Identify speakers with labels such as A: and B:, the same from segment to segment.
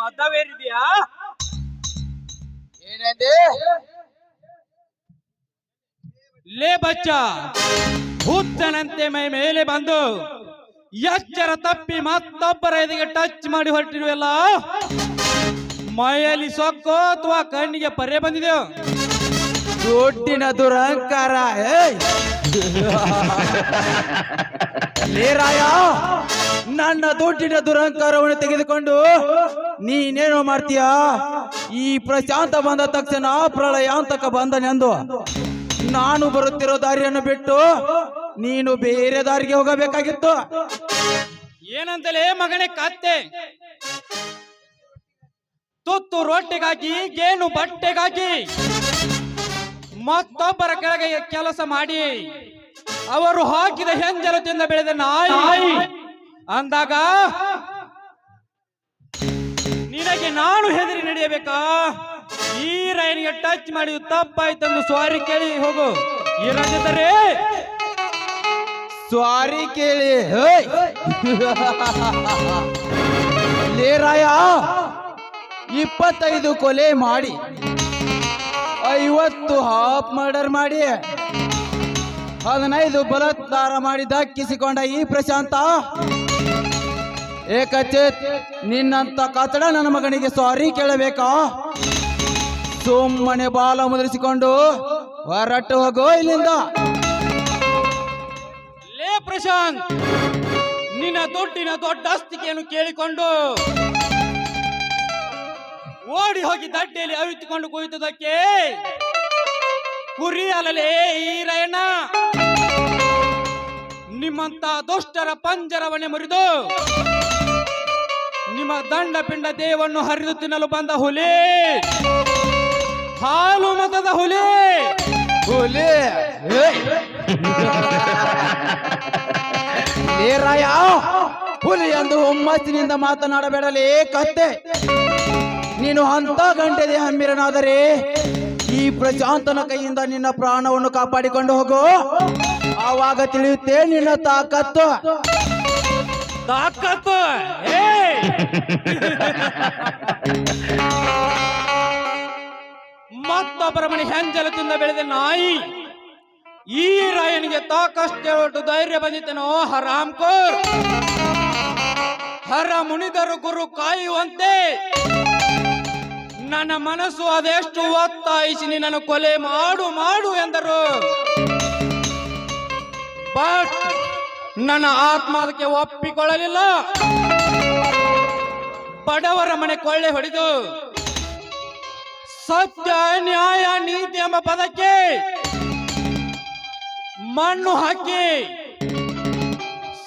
A: ಮತವೇರಿದೆಯಾ?
B: ಏನಂದೆ?
A: ಲೇ ಬಚ್ಚ ಹುಚ್ಚನಂತೆ ಮೈ ಮೇಲೆ ಬಂದು ಎಚ್ಚರ ತಪ್ಪಿ ಮತ್ತೊಬ್ಬರ ಎದೆಗೆ ಟಚ್ ಮಾಡಿ ಹೊರಟಿರುವೆಲ್ಲ ಮೈಯಲ್ಲಿ ಸೊಕ್ಕೋ ಅಥವಾ ಕಣ್ಣಿಗೆ ಪರ್ಯ ಬಂದಿದೆ
B: ದುಡ್ಡಿನ ದುರಂಕಾರ ಏಯ್! ಲೇ ರಾಯ ನನ್ನ ದುಡ್ಡಿನ ದುರಂಕಾರವನ್ನು ತೆಗೆದುಕೊಂಡು ನೀನೇನು ಮಾಡ್ತೀಯ? ಈ ಪ್ರಶಾಂತ ಬಂದ ತಕ್ಷಣ ಪ್ರಳಯ ಪ್ರಳಯಾಂತಕ ಬಂದನೆಂದು ನಾನು ಬರುತ್ತಿರೋ ದಾರಿಯನ್ನು ಬಿಟ್ಟು ನೀನು ಬೇರೆ ದಾರಿಗೆ ಹೋಗಬೇಕಾಗಿತ್ತು.
A: ಏನಂತಲೇ ಮಗನೇ ಕತ್ತೆ? ತುತ್ತು ರೊಟ್ಟಿಗಾಗಿ ಏನು ಬಟ್ಟೆಗಾಗಿ ಮತ್ತೊಬ್ಬರ ಕೆಳಗೆ ಕೆಲಸ ಮಾಡಿ, ಅವರು ಹಾಕಿದ ಹೆಂಜಲದಿಂದ ಬೆಳೆದ ನಾಯಿ. ಅಂದಾಗ ನಿನಗೆ ನಾನು ಹೆದರಿ ನಡೆಯಬೇಕಾ? ಈ ರೈನಿಗೆ ಟಚ್ ಮಾಡಿ ತಪ್ಪಾಯ್ತಂದು ಸ್ವಾರಿ ಕೇಳಿ ಹೋಗು. ಏನಾಗಿದ್ದಾರೆ
B: ಸ್ವಾರಿ ಕೇಳಿ. ಲೇರಾಯ ಇಪ್ಪತ್ತೈದು ಕೊಲೆ ಮಾಡಿ, ಐವತ್ತು ಹಾಫ್ ಮರ್ಡರ್ ಮಾಡಿ, ಹದಿನೈದು ಬಲತ್ಕಾರ ಮಾಡಿ ದಕ್ಕಿಸಿಕೊಂಡ ಈ ಪ್ರಶಾಂತ ಏಕಚೇತ್ ನಿನ್ನಂತ ಕತ್ತಡ ನನ್ನ ಮಗನಿಗೆ ಸಾರಿ ಕೇಳಬೇಕಾ? ಸುಮ್ಮನೆ ಬಾಲ ಮುದ್ರಿಸಿಕೊಂಡು ಹೊರಟು ಹೋಗೋ ಇಲ್ಲಿಂದ.
A: ಲೇ ಪ್ರಶಾಂತ್, ನಿನ್ನ ದುಡ್ಡಿನ ದೊಡ್ಡ ಅಸ್ತಿಕೆಯನ್ನು ಕೇಳಿಕೊಂಡು ಓಡಿ ಹೋಗಿ ದಡ್ಡೆಯಲ್ಲಿ ಅವಿತುಕೊಂಡು ಕುಯ್ತದಕ್ಕೆ ಕುರಿ ಅಲಲೇ ಈ ನಿಮ್ಮಂತ ದುಷ್ಟರ ಪಂಜರವನ್ನೇ ಮುರಿದು ನಿಮ್ಮ ದಂಡ ಪಿಂಡ ದೇವನ್ನು ಹರಿದು ತಿನ್ನಲು ಬಂದ ಹುಲಿ. ಹಾಲು ಮತದ ಹುಲಿ.
B: ಹುಲಿ. ಏಯ್! ಏ ರಾಯ, ಹುಲಿ ಎಂದು ಒಮ್ಮತ್ತಿನಿಂದ ಮಾತನಾಡಬೇಡಲೇ ಕತ್ತೆ. ನೀನು ಅಂತ ಗಂಟೆದೆ ಹಮ್ಮಿರನಾದರೆ ಈ ಪ್ರಶಾಂತನ ಕೈಯಿಂದ ನಿನ್ನ ಪ್ರಾಣವನ್ನು ಕಾಪಾಡಿಕೊಂಡು ಹೋಗು. ಆವಾಗ ತಿಳಿಯುತ್ತೆ ನಿನ್ನ ತಾಕತ್ತು.
A: ತಾಕತ್ತು. ಏ ಮತ್ತೊಬ್ಬರ ಮನೆ ಹೆಂಜಲದಿಂದ ಬೆಳೆದ ನಾಯಿ. ಈ ರಾಯನಿಗೆ ತಾಕಷ್ಟು ಧೈರ್ಯ ಬಂದಿತ್ತೇನೋ ಹರಾಮ್ಕೋರ್. ಹರ ಮುನಿದರು ಗುರು ಕಾಯುವಂತೆ. ನನ್ನ ಮನಸ್ಸು ಅದೆಷ್ಟು ಒತ್ತಾಯಿಸಿ ನಿನ್ನನ್ನು ಕೊಲೆ ಮಾಡು ಮಾಡು ಎಂದರು. ಬಟ್ ನನ್ನ ಆತ್ಮ ಅದಕ್ಕೆ ಒಪ್ಪಿಕೊಳ್ಳಲಿಲ್ಲ. ಬಡವರ ಮನೆ ಕೊಳ್ಳೆ ಹೊಡೆದು ಸತ್ಯ, ನ್ಯಾಯ, ನೀತಿ ಎಂಬ ಪದಕ್ಕೆ ಮಣ್ಣು ಹಾಕಿ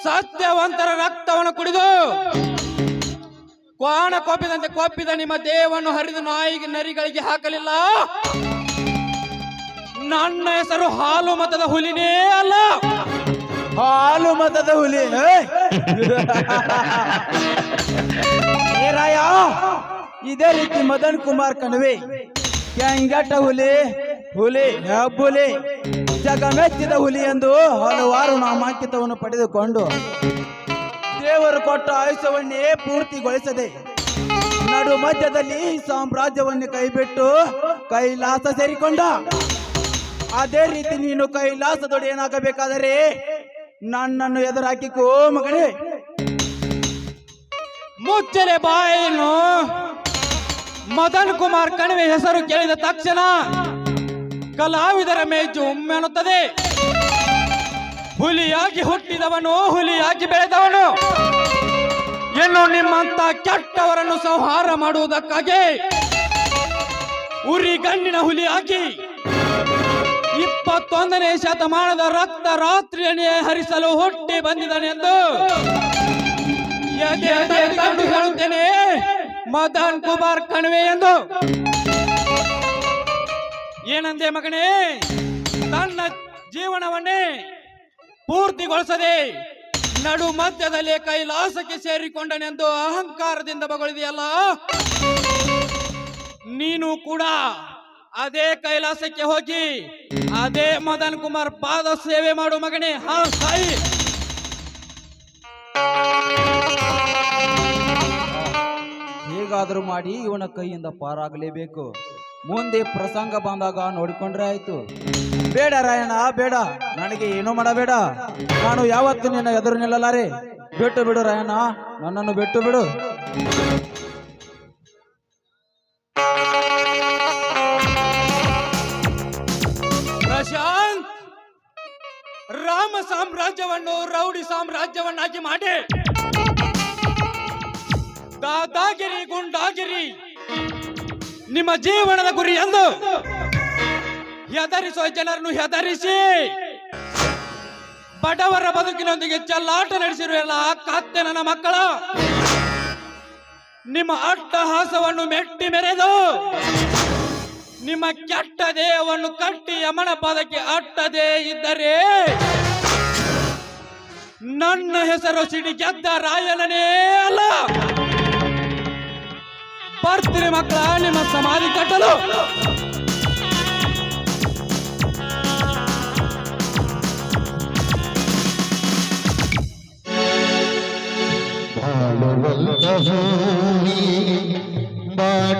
A: ಸತ್ಯವಂತರ ರಕ್ತವನ್ನು ಕುಡಿದು ಕ್ವಾಣ ಕೋಪಿದಂತೆ ಕೋಪಿದ ನಿಮ್ಮ ದೇವನ್ನು ಹರಿದು ನಾಯಿಗೆ, ನರಿಗಳಿಗೆ ಹಾಕಲಿಲ್ಲ. ನನ್ನ ಹೆಸರು ಹಾಲು ಮತದ ಹುಲಿನೇ ಅಲ್ಲ.
B: ಹಾಲು ಮತದ ಹುಲಿ! ಏ ಇದೇ ರೀತಿ ಮದನ್ ಕುಮಾರ್ ಕಣವೆ. ಕ್ಯಾಂಗಟ ಹುಲಿ ಹುಲಿ, ಹಬ್ಬುಲಿ ಜಗಮೆಚ್ಚಿದ ಹುಲಿ ಎಂದು ಹಲವಾರು ನಾಮಾಂಕಿತವನ್ನು ಪಡೆದುಕೊಂಡು ದೇವರು ಕೊಟ್ಟ ಆಯುಷ್ಯವನ್ನೇ ಪೂರ್ತಿಗೊಳಿಸದೆ ನಡು ಮಧ್ಯದಲ್ಲಿ ಸಾಮ್ರಾಜ್ಯವನ್ನು ಕೈಬಿಟ್ಟು ಕೈಲಾಸ ಸೇರಿಕೊಂಡ. ಅದೇ ರೀತಿ ನೀನು ಕೈಲಾಸದೊಡೆಯನಾಗಬೇಕಾದರೆ ನನ್ನನ್ನು ಎದುರಾಕಿಕೋ ಮಗನೇ.
A: ಮುಚ್ಚರೆ ಬಾಯನು ಮದನ್ ಕುಮಾರ್ ಕಣಿವೆ ಹೆಸರು ಕೇಳಿದ ತಕ್ಷಣ ಕಲಾವಿದರ ಮೇಜು ಒಮ್ಮೆನ್ನುತ್ತದೆ ಹುಲಿಯಾಗಿ ಹುಟ್ಟಿದವನು, ಹುಲಿಯಾಗಿ ಬೆಳೆದವನು. ಇನ್ನು ನಿಮ್ಮಂತ ಕೆಟ್ಟವರನ್ನು ಸಂಹಾರ ಮಾಡುವುದಕ್ಕಾಗಿ ಉರಿ ಗಣ್ಣಿನ ಹುಲಿಯಾಗಿ ಇಪ್ಪತ್ತೊಂದನೇ ಶತಮಾನದ ರಕ್ತ ರಾತ್ರಿಯನ್ನೇ ಹರಿಸಲು ಹುಟ್ಟಿ ಬಂದಿದ್ದಾನೆಂದು ಕಂಡು ಹೇಳುತ್ತೇನೆ, ಮದನ್ ಕುಮಾರ್ ಕಣಿವೆ ಎಂದು. ಏನಂದೆ ಮಗನೇ, ತನ್ನ ಜೀವನವನ್ನೇ ಪೂರ್ತಿಗೊಳಿಸದೆ ನಡು ಮಧ್ಯದಲ್ಲಿ ಕೈಲಾಸಕ್ಕೆ ಸೇರಿಕೊಂಡನೆಂದು ಅಹಂಕಾರದಿಂದ ಬಗಳಿದೆಯಲ್ಲ? ನೀನು ಕೂಡ ಅದೇ ಕೈಲಾಸಕ್ಕೆ ಹೋಗಿ, ಅದೇ ಮದನ್ ಕುಮಾರ್ ಪಾದ ಸೇವೆ ಮಾಡು ಮಗನೇ, ಹಾ ಸಾಯಿ.
B: ಹೇಗಾದರೂ ಮಾಡಿ ಇವನ ಕೈಯಿಂದ ಪಾರಾಗಲೇಬೇಕು. ಮುಂದೆ ಪ್ರಸಂಗ ಬಂದಾಗ ನೋಡಿಕೊಂಡ್ರೆ ಆಯ್ತು. ಬೇಡ ರಾಯಣ್ಣ, ಬೇಡ. ನನಗೆ ಏನೂ ಮಾಡಬೇಡ. ನಾನು ಯಾವತ್ತು ನಿನ್ನ ಎದುರು ನಿಲ್ಲಲಾರೆ. ಬಿಟ್ಟು ಬಿಡು ರಾಯಣ್ಣ, ನನ್ನನ್ನು ಬಿಟ್ಟು ಬಿಡು.
A: ಸಾಮ್ರಾಜ್ಯವನ್ನು ರೌಡಿ ಸಾಮ್ರಾಜ್ಯವನ್ನಾಗಿ ಮಾಡಿ. ದಾದಾಗಿರಿ, ಗುಂಡಾಗಿರಿ, ನಿಮ್ಮ ಜೀವನದ ಗುರಿ ಎಂದು ಹೆದರಿಸುವ ಜನರನ್ನು ಹೆದರಿಸಿ, ಬಡವರ ಬದುಕಿನೊಂದಿಗೆ ಚಲ್ಲಾಟ ನಡೆಸಿರುವ ಎಲ್ಲ ಕತ್ತೆ ನನ್ನ ಮಕ್ಕಳ, ನಿಮ್ಮ ಅಟ್ಟಹಾಸವನ್ನು ಮೆಟ್ಟಿ ಮೆರೆದು, ನಿಮ್ಮ ಕೆಟ್ಟ ದೇಹವನ್ನು ಕಟ್ಟಿ ಯಮನ ಪದಕ್ಕೆ ಅಟ್ಟದೇ ಇದ್ದರೆ ಹೆಸರು ಸಿಡಿ ಗೆದ್ದ ರಾಯಣನೇ ಅಲ್ಲ. ಬರ್ತೀರಿ ಮಕ್ಕಳ ನಿಮ್ಮ ಸಮಾಧಿ ಕಟ್ಟಲು.